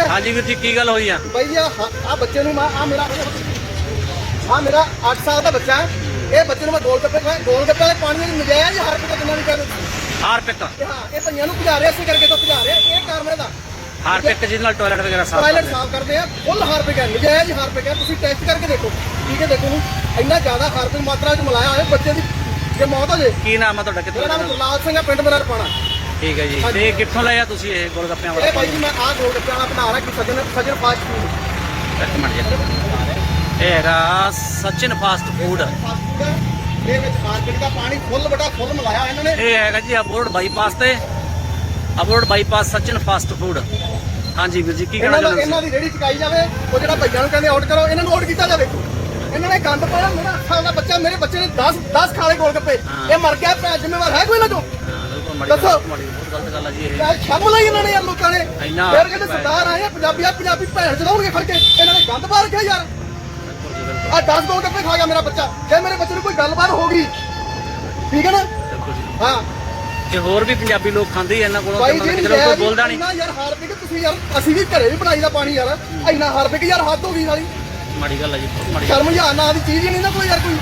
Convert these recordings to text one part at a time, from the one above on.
ਹੈ ਹਾਂਜੀ ਵੀਰ ਜੀ ਕੀ ਗੱਲ ਹੋਈ ਆ? ਬਈ ਆ ਆ ਬੱਚੇ ਨੂੰ ਮੈਂ ਆ ਮੇਰਾ ਆ ਮੇਰਾ 8 ਸਾਲ ਦਾ ਬੱਚਾ ਹੈ। ਇਹ ਬੱਚੇ ਨੂੰ ਮੈਂ ਗੋਲ ਗੱਪੇ ਖਵਾਏ ਗੋਲ ਗੱਪੇ ਵਾਲੇ ਪਾਣੀ ਵਿੱਚ ਨਜਾਇਜ਼ ਹਰ ਕਿਤੇ ਕਿੰਨਾ ਨਹੀਂ ਕਰਦੇ ਹਾਰ ਪਿਕ। ਹਾਂ ਇਹ ਭਈਆਂ ਨੂੰ ਭਜਾ ਰਹੇ ਅਸੀਂ ਕਰਕੇ ਤਾਂ ਭਜਾ ਰਹੇ ਇਹ ਕਾਰਨ ਇਹਦਾ। ਹਾਰ ਪਿਕ ਜਿਹਦੇ ਨਾਲ ਟਾਇਲਟ ਵਗੈਰਾ ਸਾਫ਼ ਟਾਇਲਟ ਕਰਦੇ। ਸਾਫ਼ ਕਰਦੇ ਆ ਫੁੱਲ ਹਾਰਪਿਕ ਹੈ ਨਜਾਇਜ਼ ਹਾਰਪਿਕ ਹੈ। ਤੁਸੀਂ ਟੈਸਟ ਕਰਕੇ ਦੇਖੋ ਠੀਕ ਹੈ ਦੇਖੋ ਨੂੰ ਇੰਨਾ ਜ਼ਿਆਦਾ ਹਾਰਪਿਕ ਮਾਤਰਾ ਵਿੱਚ ਮਿਲਾਇਆ ਹੋਇਆ ਬੱਚੇ ਦੀ ਜੇ ਮੌਤ ਹੋ ਜੇ। ਕੀ ਨਾਮ ਆ ਤੁਹਾਡਾ ਕਿੱਥੋਂ ਮੇਰਾ ਨਾਮ ਦਾ? ਗੁਰਲਾਲ ਸਿੰਘ ਹੈ ਪਿੰਡ ਮੇਰਾ ਰਪਾਣਾ। ਠੀਕ ਹੈ ਜੀ। ਤੇ ਕਿੱਥੋਂ ਲਿਆ ਤੁਸੀਂ ਇਹ ਗੋਲਗੱਪਿਆਂ ਇਹ ਵਾਲਾ ਭਾਈ ਜੀ ਮੈਂ ਆਹ ਗੋਲ ਗੱਪੇ ਵਾਲਾ ਬਣਾ ਰਿਹਾ ਕਿ ਸਜਣ ਸਜਣ ਫਾਸਟ ਫੂਡ ਇੱਕ ਮਿੰਟ ਜੀ। ਇਹ ਹੈਗਾ Sachin fast food fast food ਹੈ। ਇਹ ਵਿੱਚ ਹਾਰਪਿਕ ਦਾ ਪਾਣੀ ਫੁੱਲ ਬਟਾ ਫੁੱਲ ਮਿਲਾਇਆ ਇਹਨਾਂ ਨੇ। ਇਹ ਹੈਗਾ ਜੀ ਅਬੋਰਡ ਬਾਈਪਾਸ ਤੇ। ਅਬੋਰਡ ਬਾਈਪਾਸ ਸਚਿਨ ਫਾਸਟ ਫੂਡ ਹਾਂਜੀ ਵੀਰ ਜੀ ਕੀ ਕਹਿਣਾ ਇਹਨਾਂ ਦਾ ਚਾਹੁੰਦੇ ਇਹਨਾਂ ਦੀ ਰੇੜੀ ਚਕਾਈ ਜਾਵੇ ਉਹ ਜਿਹੜਾ ਭਈਆਂ ਨੂੰ ਕਹਿੰਦੇ ਆਊਟ ਕਰੋ ਇਹਨਾਂ ਨੂੰ ਆਊਟ ਕੀਤਾ ਜਾਵੇ। ਇਹਨਾਂ ਨੇ ਗੰਦ ਪਾਇਆ ਮੇਰਾ ਸਾਲ ਦਾ ਬੱਚਾ ਮੇਰੇ ਬੱਚੇ ਨੇ 10 10 ਖਾਲੇ ਗੋਲ ਗੱਪੇ ਹਾਂ। ਇਹ ਮਰ ਗਿਆ ਭੈਣ ਜ਼ਿੰਮੇਵਾਰ ਹੈ ਕੋਈ ਨਾ ਜੋ ਮਾੜੀ ਦੱਸੋ। ਗੱਲ- ਮਾੜੀ ਬਹੁਤ ਗਲਤ ਗੱਲ ਆ ਜੀ ਇਹ। ਯਾਰ ਸ਼ਰਮ ਲਈ ਇਹਨਾਂ ਨੇ ਯਾਰ ਲੋਕਾਂ ਨੇ। ਇੰਨਾ- ਫਿਰ ਕਹਿੰਦੇ ਸਰਦਾਰ ਆਏ ਆ ਪੰਜਾਬੀ ਆ ਪੰਜਾਬੀ ਭੈਣ ਚਲਾਉਣਗੇ ਫੜ ਕੇ। ਇਹਨਾਂ ਨੇ ਗੰਦ ਪਾ ਰੱਖਿਆ ਯਾਰ। ਬਿਲਕੁਲ ਜੀ, ਬਿਲਕੁਲ। ਆ 10 ਗੋਲ ਗੱਪੇ ਖਾ ਗਿਆ ਮੇਰਾ ਬੱਚਾ। ਜੇ ਮੇਰੇ ਬੱਚੇ ਨੂੰ ਕੋਈ ਗੱਲਬਾਤ ਹੋ ਗਈ। ਠੀਕ ਹੈ ਨਾ? ਬਿਲਕੁਲ ਜੀ। ਹਾਂ। ਤੇ ਹੋਰ ਵੀ ਪੰਜਾਬੀ ਲੋਕ ਖਾਂਦੇ ਹੀ ਆ ਇਹਨਾਂ ਕੋਲੋਂ ਤੇ ਜੀ ਮਤਲਬ ਕਿਤੇ ਕੋਈ ਬੋਲਦਾ ਨਹੀਂ। ਇੰਨਾ ਯਾਰ ਹਾਰਪਿਕ ਤੁਸੀਂ ਯਾਰ ਅਸੀਂ ਵੀ ਘਰੇ ਵੀ ਬਣਾਈ ਦਾ ਪਾਣੀ ਯਾਰ। ਇੰਨਾ ਹਾਰਪਿਕ ਯਾਰ ਹੱਦ ਹੋ ਗਈ ਸਾਲੀ। ਮਾੜੀ ਗੱਲ ਆ ਜੀ ਬਹੁਤ ਮਾੜੀ ਗੱਲ ਸ਼ਰਮ ਜਾਂ ਨਾ ਦੀ ਚੀਜ਼ ਹੀ ਨਹੀਂ ਨਾ ਕੋਈ ਯਾਰ ਕੋਈ।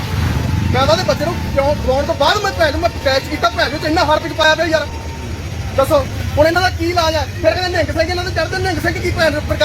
ਮੈਂ ਉਹਨਾਂ ਦੇ ਬੱਚੇ ਨੂੰ ਕਿਉਂ ਖਵਾਉਣ ਤੋਂ ਬਾਅਦ ਮੈਂ ਭੈਣ ਨੂੰ ਮੈਂ ਕੈਚ ਕੀਤਾ, ਭੈਣ ਨੂੰ ਤੇ ਇੰਨਾ ਹਾਰਪਿਕ ਪਾਇਆ ਪਿਆ ਯਾਰ। ਦੱਸੋ, ਹੁਣ ਇਹਨਾਂ ਦਾ ਕੀ ਇਲਾਜ ਹੈ? ਫਿਰ ਕਹਿੰਦੇ ਨਿਹੰਗ ਸਿੰਘ, ਇਹਨਾਂ ਦੇ ਚੜਦੇ ਨਿਹੰਗ ਸਿੰਘ ਕੀ ਭੈਣ ਉੱਪਰ